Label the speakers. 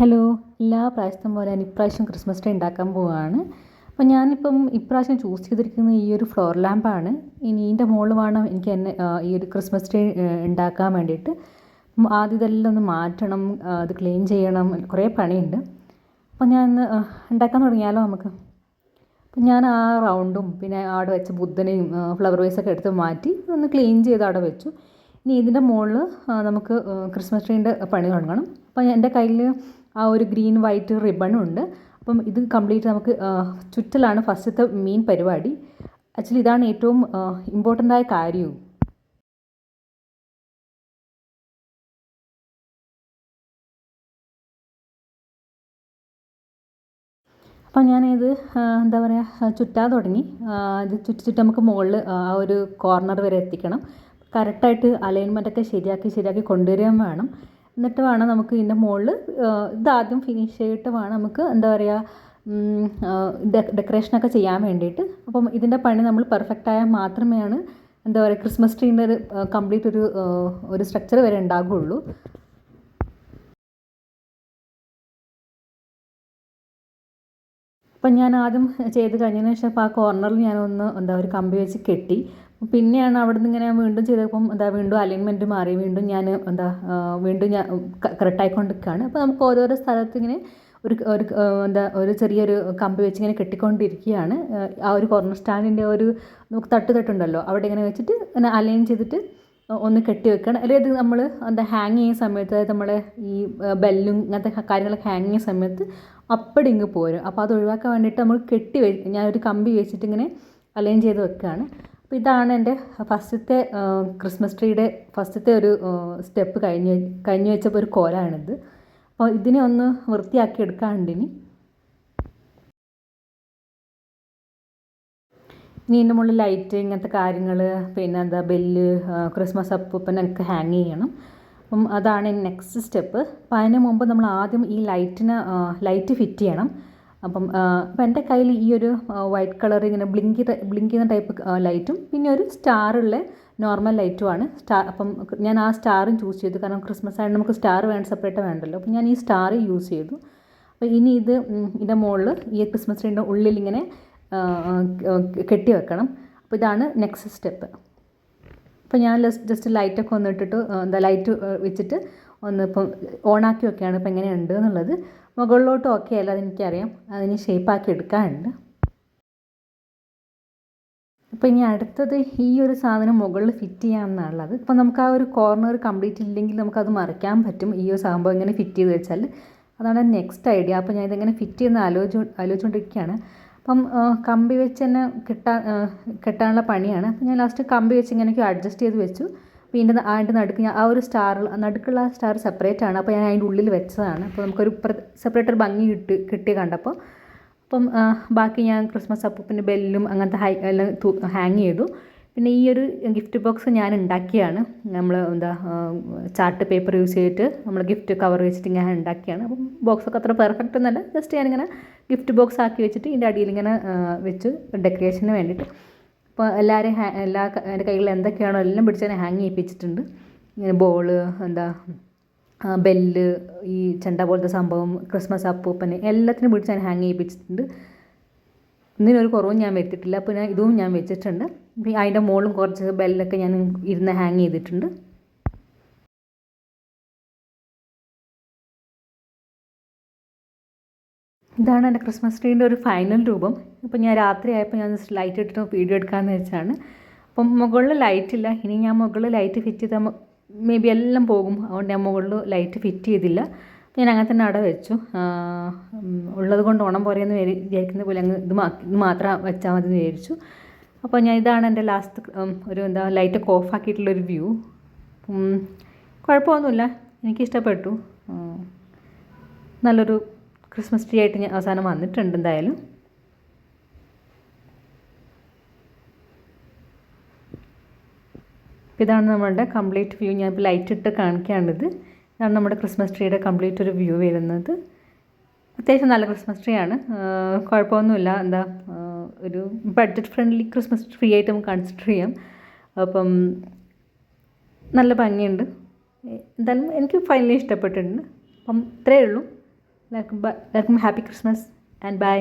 Speaker 1: Hello എല്ലാ പ്രാവശ്യത്തും പോലെ ഞാൻ ഇപ്രാവശ്യം ക്രിസ്മസ് ഡേ ഉണ്ടാക്കാൻ പോവുകയാണ് അപ്പോൾ ഞാനിപ്പം ഇപ്രാവശ്യം ചൂസ് ചെയ്തിരിക്കുന്നത് ഈ ഒരു ഫ്ലോർ ലാമ്പാണ് ഇനി ഇതിന്റെ മുകളിൽ വേണം എനിക്ക് എന്നെ ഈ ഒരു ക്രിസ്മസ് ഡേ ഉണ്ടാക്കാൻ വേണ്ടിയിട്ട്. ആദ്യം ഇതെല്ലാം ഒന്ന് മാറ്റണം അത് ക്ലീൻ ചെയ്യണം കുറേ പണിയുണ്ട്. അപ്പോൾ ഞാൻ ഉണ്ടാക്കാൻ തുടങ്ങിയാലോ നമുക്ക്? അപ്പം ഞാൻ ആ റൗണ്ടും പിന്നെ അവിടെ വെച്ച ബുദ്ധനെയും ഫ്ലവർ വേസൊക്കെ എടുത്ത് മാറ്റി ഒന്ന് ക്ലീൻ ചെയ്ത് അവിടെ വെച്ചു. ഇനി ഇതിന്റെ മുകളിൽ നമുക്ക് ക്രിസ്മസ് ട്രീന്റെ പണി തുടങ്ങണം. അപ്പം എന്റെ കയ്യിൽ ആ ഒരു ഗ്രീൻ വൈറ്റ് റിബണും ഉണ്ട്. അപ്പം ഇത് കംപ്ലീറ്റ് നമുക്ക് ചുറ്റലാണ് ഫസ്റ്റത്തെ മെയിൻ പരിപാടി. ആക്ച്വലി ഇതാണ് ഏറ്റവും ഇമ്പോർട്ടന്റ് ആയ കാര്യവും. അപ്പം ഞാനിത് എന്താ പറയുക ചുറ്റാൻ തുടങ്ങി. ഇത് ചുറ്റി നമുക്ക് മുകളിൽ ആ ഒരു കോർണർ വരെ എത്തിക്കണം. കറക്റ്റായിട്ട് അലൈൻമെന്റൊക്കെ ശരിയാക്കി ശരിയാക്കി കൊണ്ടുവരികയും വേണം. എന്നിട്ട് വേണം നമുക്ക് ഇതിന്റെ മുകളിൽ ഇതാദ്യം ഫിനിഷ് ചെയ്തിട്ട് വേണം നമുക്ക് എന്താ പറയുക ഡെക്കറേഷനൊക്കെ ചെയ്യാൻ വേണ്ടിയിട്ട്. അപ്പം ഇതിന്റെ പണി നമ്മൾ പെർഫെക്റ്റ് ആയാൽ മാത്രമേയാണ് എന്താ പറയുക ക്രിസ്മസ് ട്രീന്റെ ഒരു കംപ്ലീറ്റ് ഒരു ഒരു സ്ട്രക്ചർ വരെ ഉണ്ടാകുകയുള്ളൂ അപ്പം ഞാൻ ആദ്യം ചെയ്ത് കഴിഞ്ഞതിന് ശേഷം അപ്പോൾ ആ കോർണറിൽ ഞാനൊന്ന് എന്താ ഒരു കമ്പി വെച്ച് കെട്ടി പിന്നെയാണ് അവിടെ നിന്ന് ഇങ്ങനെ വീണ്ടും ചെയ്തപ്പം എന്താ വീണ്ടും അലൈൻമെന്റ് മാറി വീണ്ടും ഞാൻ എന്താ വീണ്ടും ഞാൻ കറക്റ്റായിക്കൊണ്ടിരിക്കുകയാണ് അപ്പോൾ നമുക്ക് ഓരോരോ സ്ഥലത്ത് ഇങ്ങനെ ഒരു ഒരു എന്താ ഒരു ചെറിയൊരു കമ്പി വെച്ച് ഇങ്ങനെ കെട്ടിക്കൊണ്ടിരിക്കുകയാണ്. ആ ഒരു കോർണർ സ്റ്റാൻഡിന്റെ ഒരു നമുക്ക് തട്ട് തട്ടുണ്ടല്ലോ അവിടെ ഇങ്ങനെ വെച്ചിട്ട് ഇങ്ങനെ അലൈൻ ചെയ്തിട്ട് ഒന്ന് കെട്ടി വെക്കണം അല്ലെങ്കിൽ അത് നമ്മൾ എന്താ ഹാങ് ചെയ്യുന്ന സമയത്ത് അതായത് നമ്മളെ ഈ ബെല്ലും ഇങ്ങനത്തെ കാര്യങ്ങളൊക്കെ ഹാങ് ചെയ്യുന്ന സമയത്ത് അപ്പടി ഇങ്ങ് പോരും. അപ്പോൾ അത് ഒഴിവാക്കാൻ വേണ്ടിയിട്ട് നമ്മൾ കെട്ടി വെ ഞാനൊരു കമ്പി വെച്ചിട്ട് ഇങ്ങനെ അലൈൻ ചെയ്ത് വെക്കുകയാണ്. അപ്പോൾ ഇതാണ് എന്റെ ഫസ്റ്റത്തെ ക്രിസ്മസ് ട്രീയുടെ ഫസ്റ്റത്തെ ഒരു സ്റ്റെപ്പ് കഴിഞ്ഞ് കഴിഞ്ഞ് വെച്ചപ്പോൾ ഒരു കോലാണിത്. അപ്പോൾ ഇതിനെ ഒന്ന് വൃത്തിയാക്കി എടുക്കാണ്ടിനി ഇനി ഇതിന്റെ മുകളിൽ ലൈറ്റ് ഇങ്ങനത്തെ കാര്യങ്ങൾ പിന്നെ എന്താ ബെല്ല് ക്രിസ്മസ് അപ്പൂപ്പനൊക്കെ ഹാങ് ചെയ്യണം. അപ്പം അതാണ് നെക്സ്റ്റ് സ്റ്റെപ്പ് അപ്പം അതിന് മുമ്പ് നമ്മൾ ആദ്യം ഈ ലൈറ്റിന് ലൈറ്റ് ഫിറ്റ് ചെയ്യണം. അപ്പം അപ്പം എന്റെ കയ്യിൽ ഈ ഒരു വൈറ്റ് കളർ ഇങ്ങനെ ബ്ലിങ്ക് ബ്ലിങ്ക് ചെയ്യുന്ന ടൈപ്പ് ലൈറ്റും പിന്നെ ഒരു സ്റ്റാർ ഉള്ള നോർമൽ ലൈറ്റുമാണ് സ്റ്റാർ അപ്പം ഞാൻ ആ സ്റ്റാറും ചൂസ് ചെയ്തു. കാരണം ക്രിസ്മസ് ആയതുകൊണ്ട് നമുക്ക് സ്റ്റാർ വേണ്ട സെപ്പറേറ്റ് വേണ്ടല്ലോ. അപ്പം ഞാൻ ഈ സ്റ്റാർ യൂസ് ചെയ്തു. അപ്പോൾ ഇനി ഇത് ഇതിന്റെ മുകളിൽ ഈ ക്രിസ്മസ് ട്രീന്റെ ഉള്ളിൽ ഇങ്ങനെ കെട്ടി വെക്കണം. അപ്പോൾ ഇതാണ് നെക്സ്റ്റ് സ്റ്റെപ്പ് അപ്പോൾ ഞാൻ ജസ്റ്റ് ലൈറ്റൊക്കെ ഒന്ന് ഇട്ടിട്ട് എന്താ ലൈറ്റ് വെച്ചിട്ട് ഒന്ന് ഇപ്പം ഓണാക്കി വെക്കുകയാണ് ഇപ്പം എങ്ങനെയുണ്ട് എന്നുള്ളത്. മുകളിലോട്ട് ഓക്കെ അല്ല അതെനിക്കറിയാം അതിന് ഷേപ്പാക്കി എടുക്കാനുണ്ട്. അപ്പോൾ ഇനി അടുത്തത് ഈ ഒരു സാധനം മുകളിൽ ഫിറ്റ് ചെയ്യാമെന്നുള്ളത് ഇപ്പോൾ നമുക്ക് ആ ഒരു കോർണർ കംപ്ലീറ്റ് ഇല്ലെങ്കിൽ നമുക്കത് മറിക്കാൻ പറ്റും. ഈ ഒരു സംഭവം ഇങ്ങനെ ഫിറ്റ് ചെയ്ത് വെച്ചാൽ അതാണ് നെക്സ്റ്റ് ഐഡിയ അപ്പോൾ ഞാൻ ഇതെങ്ങനെ ഫിറ്റ് ചെയ്യുന്ന ആലോചി ആലോചിച്ചുകൊണ്ടിരിക്കുകയാണ് അപ്പം കമ്പി വെച്ച് തന്നെ കെട്ടാൻ കെട്ടാനുള്ള പണിയാണ്. അപ്പം ഞാൻ ലാസ്റ്റ് കമ്പി വെച്ച് ഇങ്ങനെയൊക്കെ അഡ്ജസ്റ്റ് ചെയ്ത് വെച്ചു. പിന്നെ അതിന്റെ നടുക്ക് ഞാൻ ആ ഒരു സ്റ്റാർ നടുക്കുള്ള സ്റ്റാർ സെപ്പറേറ്റ് ആണ്. അപ്പോൾ ഞാൻ അതിന്റെ ഉള്ളിൽ വെച്ചതാണ്. അപ്പോൾ നമുക്കൊരു സെപ്പറേറ്റ് ഒരു ഭംഗി കിട്ടി കിട്ടി കണ്ടപ്പോൾ. അപ്പം ബാക്കി ഞാൻ ക്രിസ്മസ് അപ്പൂപ്പിന്റെ ബെല്ലും അങ്ങനത്തെ ഹൈ എല്ലാം ഹാങ് ചെയ്തു. പിന്നെ ഈ ഒരു ഗിഫ്റ്റ് ബോക്സ് ഞാൻ ഉണ്ടാക്കിയാണ്. നമ്മൾ എന്താ ചാർട്ട് പേപ്പർ യൂസ് ചെയ്തിട്ട് നമ്മൾ ഗിഫ്റ്റ് കവർ വെച്ചിട്ട് ഞാൻ ഉണ്ടാക്കിയാണ്. അപ്പം ബോക്സൊക്കെ അത്ര പെർഫെക്റ്റ് ഒന്നല്ല ജസ്റ്റ് ഞാനിങ്ങനെ ഗിഫ്റ്റ് ബോക്സ് ആക്കി വെച്ചിട്ട് ഇതിന്റെ അടിയിൽ ഇങ്ങനെ വെച്ച്. ഡെക്കറേഷന് വേണ്ടിയിട്ട്. അപ്പോൾ എല്ലാവരും എല്ലാ എന്റെ കയ്യിൽ എന്തൊക്കെയാണോ എല്ലാം പിടിച്ച് ഹാങ് ചെയ്യിപ്പിച്ചിട്ടുണ്ട്. ഇങ്ങനെ ബോൾ എന്താ ബെല്ല് ഈ ചെണ്ട പോലത്തെ സംഭവം ക്രിസ്മസ് അപ്പൂപ്പന് എല്ലാത്തിനും പിടിച്ച് ഞാൻ ഹാങ് ചെയ്യിപ്പിച്ചിട്ടുണ്ട്. ഇതിനൊരു കുറവും ഞാൻ വരുത്തിയിട്ടില്ല. അപ്പോൾ ഞാൻ ഇതും ഞാൻ വെച്ചിട്ടുണ്ട്. അതിന്റെ മുകളിലും കുറച്ച് ബെല്ലൊക്കെ ഞാൻ ഇരുന്ന് ഹാങ് ചെയ്തിട്ടുണ്ട്. ഇതാണ് എന്റെ ക്രിസ്മസ് ട്രീന്റെ ഒരു ഫൈനൽ രൂപം. ഇപ്പം ഞാൻ രാത്രി ആയപ്പോൾ ഞാൻ ജസ്റ്റ് ലൈറ്റ് ഇട്ടിട്ട് വീഡിയോ എടുക്കാമെന്ന് വെച്ചാണ് അപ്പം മുകളിൽ ലൈറ്റ് ഇല്ല. ഇനി ഞാൻ മുകളിൽ ലൈറ്റ് ഫിറ്റ് ചെയ്താൽ മേ ബി എല്ലാം പോകും. അതുകൊണ്ട് ഞാൻ മുകളിൽ ലൈറ്റ് ഫിറ്റ് ചെയ്തില്ല. ഞാൻ അങ്ങനെ തന്നെ അവിടെ വെച്ചു. ഉള്ളത് കൊണ്ട് ഓണം പോരെയെന്ന് വിചാരിക്കുന്ന പോലെ അങ്ങ് ഇത് ഇത് മാത്രം വെച്ചാൽ മതി എന്ന് വിചാരിച്ചു. അപ്പോൾ ഞാൻ ഇതാണ് എന്റെ ലാസ്റ്റ് ഒരു എന്താ ലൈറ്റൊക്കെ ഓഫ് ആക്കിയിട്ടുള്ളൊരു വ്യൂ കുഴപ്പമൊന്നുമില്ല. എനിക്കിഷ്ടപ്പെട്ടു. നല്ലൊരു ക്രിസ്മസ് ട്രീ ആയിട്ട് ഞാൻ അവസാനം വന്നിട്ടുണ്ട് എന്തായാലും. ഇതാണ് നമ്മളുടെ കംപ്ലീറ്റ് വ്യൂ ഞാൻ ഇപ്പോൾ ലൈറ്റ് ഇട്ട് കാണിക്കുകയാണിത് ഇതാണ് നമ്മുടെ ക്രിസ്മസ് ട്രീയുടെ കംപ്ലീറ്റ് ഒരു വ്യൂ വരുന്നത്. അത്യാവശ്യം നല്ല ക്രിസ്മസ് ട്രീ ആണ്. കുഴപ്പമൊന്നുമില്ല. എന്താ ഒരു ബഡ്ജറ്റ് ഫ്രണ്ട്ലി ക്രിസ്മസ് ട്രീ ആയിട്ട് നമുക്ക് കൺസിഡർ ചെയ്യാം. അപ്പം നല്ല ഭംഗിയുണ്ട്. എന്തായാലും എനിക്ക് ഫൈനലി ഇഷ്ടപ്പെട്ടിട്ടുണ്ട്. അപ്പം ഇത്രയേ ഉള്ളൂ. എല്ലാവർക്കും ബ- എല്ലാവർക്കും ഹാപ്പി ക്രിസ്മസ് ആൻഡ് ബൈ